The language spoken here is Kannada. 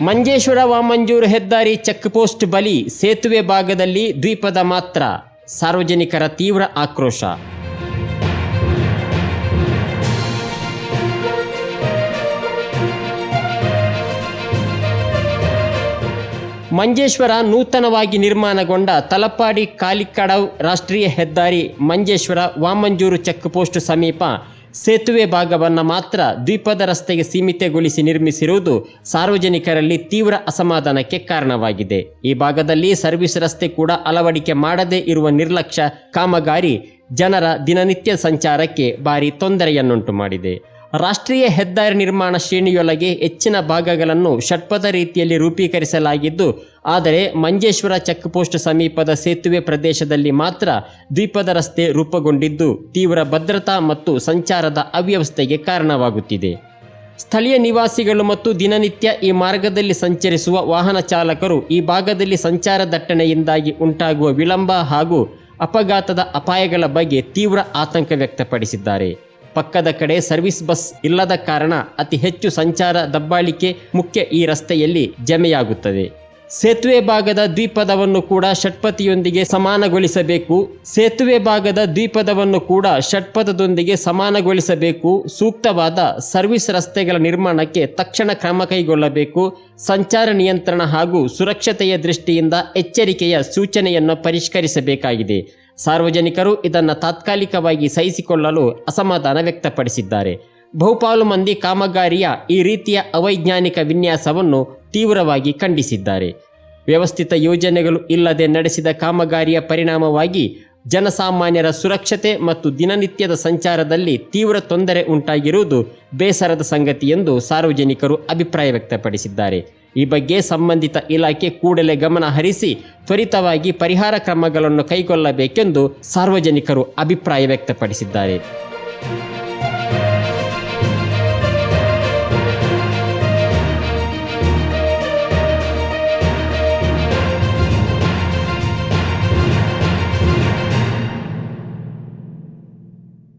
ಮಂಜೇಶ್ವರ ವಾಮಂಜೂರು ಹೆದ್ದಾರಿ ಚೆಕ್ ಪೋಸ್ಟ್ ಬಳಿ ಸೇತುವೆ ಭಾಗದಲ್ಲಿ ದ್ವೀಪದ ಮಾತ್ರ. ಸಾರ್ವಜನಿಕರ ತೀವ್ರ ಆಕ್ರೋಶ. ಮಂಜೇಶ್ವರ ನೂತನವಾಗಿ ನಿರ್ಮಾಣಗೊಂಡ ತಲಪಾಡಿ ಕಾಲಿಕಡವ್ ರಾಷ್ಟ್ರೀಯ ಹೆದ್ದಾರಿ ಮಂಜೇಶ್ವರ ವಾಮಂಜೂರು ಚೆಕ್ ಪೋಸ್ಟ್ ಸಮೀಪ ಸೇತುವೆ ಭಾಗವನ್ನು ಮಾತ್ರ ದ್ವೀಪದ ರಸ್ತೆಗೆ ಸೀಮಿತಗೊಳಿಸಿ ನಿರ್ಮಿಸಿರುವುದು ಸಾರ್ವಜನಿಕರಲ್ಲಿ ತೀವ್ರ ಅಸಮಾಧಾನಕ್ಕೆ ಕಾರಣವಾಗಿದೆ. ಈ ಭಾಗದಲ್ಲಿ ಸರ್ವಿಸ್ ರಸ್ತೆ ಕೂಡ ಅಳವಡಿಕೆ ಮಾಡದೇ ಇರುವ ನಿರ್ಲಕ್ಷ್ಯ ಕಾಮಗಾರಿ ಜನರ ದಿನನಿತ್ಯ ಸಂಚಾರಕ್ಕೆ ಭಾರಿ ತೊಂದರೆಯನ್ನುಂಟು ಮಾಡಿದೆ ರಾಷ್ಟ್ರೀಯ ಹೆದ್ದಾರಿ ನಿರ್ಮಾಣ ಶ್ರೇಣಿಯೊಳಗೆ ಹೆಚ್ಚಿನ ಭಾಗಗಳನ್ನು ಷಟ್ಪಥ ರೀತಿಯಲ್ಲಿ ರೂಪೀಕರಿಸಲಾಗಿದ್ದು, ಆದರೆ ಮಂಜೇಶ್ವರ ಚೆಕ್ಪೋಸ್ಟ್ ಸಮೀಪದ ಸೇತುವೆ ಪ್ರದೇಶದಲ್ಲಿ ಮಾತ್ರ ದ್ವೀಪದ ರಸ್ತೆ ರೂಪುಗೊಂಡಿದ್ದು, ತೀವ್ರ ಭದ್ರತಾ ಮತ್ತು ಸಂಚಾರದ ಅವ್ಯವಸ್ಥೆಗೆ ಕಾರಣವಾಗುತ್ತಿದೆ. ಸ್ಥಳೀಯ ನಿವಾಸಿಗಳು ಮತ್ತು ದಿನನಿತ್ಯ ಈ ಮಾರ್ಗದಲ್ಲಿ ಸಂಚರಿಸುವ ವಾಹನ ಚಾಲಕರು ಈ ಭಾಗದಲ್ಲಿ ಸಂಚಾರ ದಟ್ಟಣೆಯಿಂದಾಗಿ ಉಂಟಾಗುವ ವಿಳಂಬ ಹಾಗೂ ಅಪಘಾತದ ಅಪಾಯಗಳ ಬಗ್ಗೆ ತೀವ್ರ ಆತಂಕ ವ್ಯಕ್ತಪಡಿಸಿದ್ದಾರೆ. ಪಕ್ಕದ ಕಡೆ ಸರ್ವಿಸ್ ಬಸ್ ಇಲ್ಲದ ಕಾರಣ ಅತಿ ಹೆಚ್ಚು ಸಂಚಾರ ದಬ್ಬಾಳಿಕೆ ಮುಖ್ಯ ಈ ರಸ್ತೆಯಲ್ಲಿ ಜಮೆಯಾಗುತ್ತದೆ. ಸೇತುವೆ ಭಾಗದ ದ್ವೀಪದವನ್ನು ಕೂಡ ಷಟ್ಪಥಿಯೊಂದಿಗೆ ಸಮಾನಗೊಳಿಸಬೇಕು. ಸೇತುವೆ ಭಾಗದ ದ್ವೀಪದವನ್ನು ಕೂಡ ಷಟ್ಪಥದೊಂದಿಗೆ ಸಮಾನಗೊಳಿಸಬೇಕು. ಸೂಕ್ತವಾದ ಸರ್ವಿಸ್ ರಸ್ತೆಗಳ ನಿರ್ಮಾಣಕ್ಕೆ ತಕ್ಷಣ ಕ್ರಮ ಕೈಗೊಳ್ಳಬೇಕು. ಸಂಚಾರ ನಿಯಂತ್ರಣ ಹಾಗೂ ಸುರಕ್ಷತೆಯ ದೃಷ್ಟಿಯಿಂದ ಎಚ್ಚರಿಕೆಯ ಸೂಚನೆಯನ್ನು ಪರಿಷ್ಕರಿಸಬೇಕಾಗಿದೆ. ಸಾರ್ವಜನಿಕರು ಇದನ್ನು ತಾತ್ಕಾಲಿಕವಾಗಿ ಸಹಿಸಿಕೊಳ್ಳಲು ಅಸಮಾಧಾನ ವ್ಯಕ್ತಪಡಿಸಿದ್ದಾರೆ. ಬಹುಪಾಲು ಮಂದಿ ಕಾಮಗಾರಿಯ ಈ ರೀತಿಯ ಅವೈಜ್ಞಾನಿಕ ವಿನ್ಯಾಸವನ್ನು ತೀವ್ರವಾಗಿ ಖಂಡಿಸಿದ್ದಾರೆ. ವ್ಯವಸ್ಥಿತ ಯೋಜನೆಗಳು ಇಲ್ಲದೆ ನಡೆಸಿದ ಕಾಮಗಾರಿಯ ಪರಿಣಾಮವಾಗಿ ಜನಸಾಮಾನ್ಯರ ಸುರಕ್ಷತೆ ಮತ್ತು ದಿನನಿತ್ಯದ ಸಂಚಾರದಲ್ಲಿ ತೀವ್ರ ತೊಂದರೆ ಉಂಟಾಗಿರುವುದು ಬೇಸರದ ಸಂಗತಿ ಎಂದು ಸಾರ್ವಜನಿಕರು ಅಭಿಪ್ರಾಯ ವ್ಯಕ್ತಪಡಿಸಿದ್ದಾರೆ. ಈ ಬಗ್ಗೆ ಸಂಬಂಧಿತ ಇಲಾಖೆ ಕೂಡಲೇ ಗಮನ ಹರಿಸಿ ತ್ವರಿತವಾಗಿ ಪರಿಹಾರ ಕ್ರಮಗಳನ್ನು ಕೈಗೊಳ್ಳಬೇಕೆಂದು ಸಾರ್ವಜನಿಕರು ಅಭಿಪ್ರಾಯ ವ್ಯಕ್ತಪಡಿಸಿದ್ದಾರೆ.